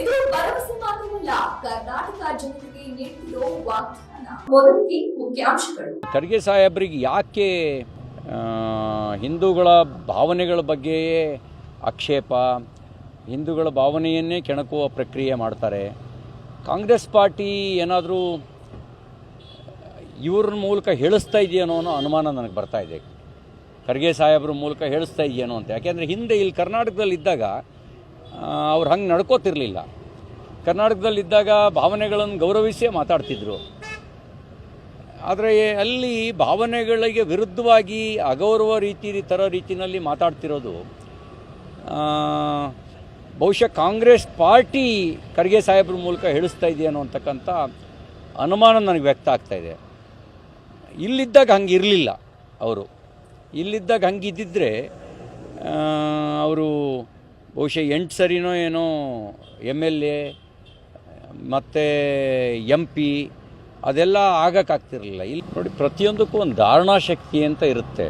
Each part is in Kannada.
ಇದು ಭರವಸೆ ಮಾತ್ರವಲ್ಲ, ಕರ್ನಾಟಕ ಜನತೆಗೆ ನೀಡಿರೋ ವಾಗ್ದಾನ. ಮೊದಲಿಗೆ ಮುಖ್ಯಾಂಶಗಳು. ಖರ್ಗೆ ಸಾಹೇಬ್ರಿಗೆ ಯಾಕೆ ಹಿಂದೂಗಳ ಭಾವನೆಗಳ ಬಗ್ಗೆಯೇ ಆಕ್ಷೇಪ, ಹಿಂದೂಗಳ ಭಾವನೆಯನ್ನೇ ಕೆಣಕುವ ಪ್ರಕ್ರಿಯೆ ಮಾಡ್ತಾರೆ? ಕಾಂಗ್ರೆಸ್ ಪಾರ್ಟಿ ಏನಾದರೂ, ಇವ್ರ ಮೂಲಕ ಹೇಳಿಸ್ತಾ ಇದೆಯೇನೋ ಅನ್ನೋ ಅನುಮಾನ ನನಗೆ ಬರ್ತಾ ಇದೆ. ಖರ್ಗೆ ಸಾಹೇಬ್ರ ಮೂಲಕ ಹೇಳಿಸ್ತಾ ಇದೆಯೇನೋ ಅಂತ. ಯಾಕೆಂದರೆ ಹಿಂದೆ ಇಲ್ಲಿ ಕರ್ನಾಟಕದಲ್ಲಿ ಇದ್ದಾಗ ಅವ್ರು ಹಂಗೆ ನಡ್ಕೋತಿರಲಿಲ್ಲ. ಕರ್ನಾಟಕದಲ್ಲಿದ್ದಾಗ ಭಾವನೆಗಳನ್ನು ಗೌರವಿಸೇ ಮಾತಾಡ್ತಿದ್ರು. ಆದರೆ ಅಲ್ಲಿ ಭಾವನೆಗಳಿಗೆ ವಿರುದ್ಧವಾಗಿ ಅಗೌರವ ರೀತಿ ಥರ ರೀತಿಯಲ್ಲಿ ಮಾತಾಡ್ತಿರೋದು ಬಹುಶಃ ಕಾಂಗ್ರೆಸ್ ಪಾರ್ಟಿ ಖರ್ಗೆ ಸಾಹೇಬ್ರ ಮೂಲಕ ಹೇಳಿಸ್ತಾ ಇದೆಯೇನೋ ಅಂತಕ್ಕಂಥ ಅನುಮಾನ ನನಗೆ ವ್ಯಕ್ತ ಆಗ್ತಾ ಇದೆ. ಇಲ್ಲಿದ್ದಾಗ ಹಂಗೆ ಇರಲಿಲ್ಲ ಅವರು. ಇಲ್ಲಿದ್ದಾಗ ಹಂಗಿದ್ದಿದ್ರೆ ಅವರು ಬಹುಶಃ ಎಂಟು ಸರಿನೋ ಏನೋ ಎಂ ಎಲ್ ಎ, ಮತ್ತು ಎಂ ಪಿ, ಅದೆಲ್ಲ ಆಗೋಕ್ಕಾಗ್ತಿರಲಿಲ್ಲ. ಇಲ್ಲಿ ನೋಡಿ, ಪ್ರತಿಯೊಂದಕ್ಕೂ ಒಂದು ಧಾರಣಾ ಶಕ್ತಿ ಅಂತ ಇರುತ್ತೆ.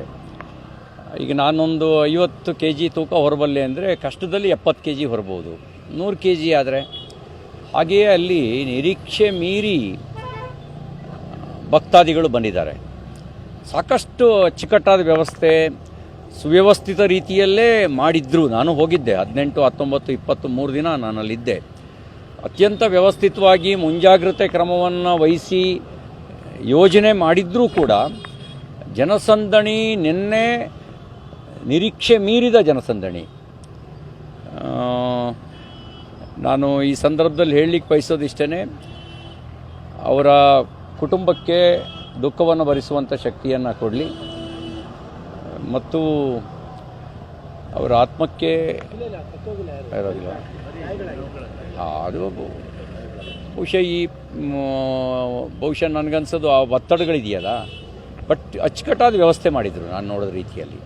ಈಗ ನಾನೊಂದು ಐವತ್ತು ಕೆ ಜಿ ತೂಕ ಹೊರಬಲ್ಲೆ ಅಂದರೆ ಕಷ್ಟದಲ್ಲಿ ಎಪ್ಪತ್ತು ಕೆ ಜಿ ಹೊರಬೋದು. ನೂರು ಕೆ ಜಿ ಆದರೆ ಹಾಗೆಯೇ ಅಲ್ಲಿ ನಿರೀಕ್ಷೆ ಮೀರಿ ಭಕ್ತಾದಿಗಳು ಬಂದಿದ್ದಾರೆ. ಸಾಕಷ್ಟು ಅಚ್ಚುಕಟ್ಟಾದ ವ್ಯವಸ್ಥೆ ಸುವ್ಯವಸ್ಥಿತ ರೀತಿಯಲ್ಲೇ ಮಾಡಿದ್ರು. ನಾನು ಹೋಗಿದ್ದೆ. ಹದಿನೆಂಟು, ಹತ್ತೊಂಬತ್ತು, ಇಪ್ಪತ್ತು, ಮೂರು ದಿನ ನಾನು ಅಲ್ಲಿದ್ದೆ ಅತ್ಯಂತ ವ್ಯವಸ್ಥಿತವಾಗಿ ಮುಂಜಾಗ್ರತೆ ಕ್ರಮವನ್ನು ವಹಿಸಿ ಯೋಜನೆ ಮಾಡಿದ್ರೂ ಕೂಡ ಜನಸಂದಣಿ ನಿನ್ನೆ ನಿರೀಕ್ಷೆ ಮೀರಿದ ಜನಸಂದಣಿ. ನಾನು ಈ ಸಂದರ್ಭದಲ್ಲಿ ಹೇಳಲಿಕ್ಕೆ ಬಯಸೋದಿಷ್ಟೇ ಅವರ ಕುಟುಂಬಕ್ಕೆ ದುಃಖವನ್ನು ಭರಿಸುವಂಥ ಶಕ್ತಿಯನ್ನು ಕೊಡಲಿ. ಮತ್ತು ಅವರ ಆತ್ಮಕ್ಕೆ ಇರೋದಿಲ್ಲ. ಅದು ಬಹುಶಃ ಈ ಬಹುಶಃ ನನಗನ್ಸೋದು ಆ ಒತ್ತಡಗಳಿದೆಯಲ್ಲ ಬಟ್ ಅಚ್ಚುಕಟ್ಟಾದ ವ್ಯವಸ್ಥೆ ಮಾಡಿದರು ನಾನು ನೋಡೋದ ರೀತಿಯಲ್ಲಿ.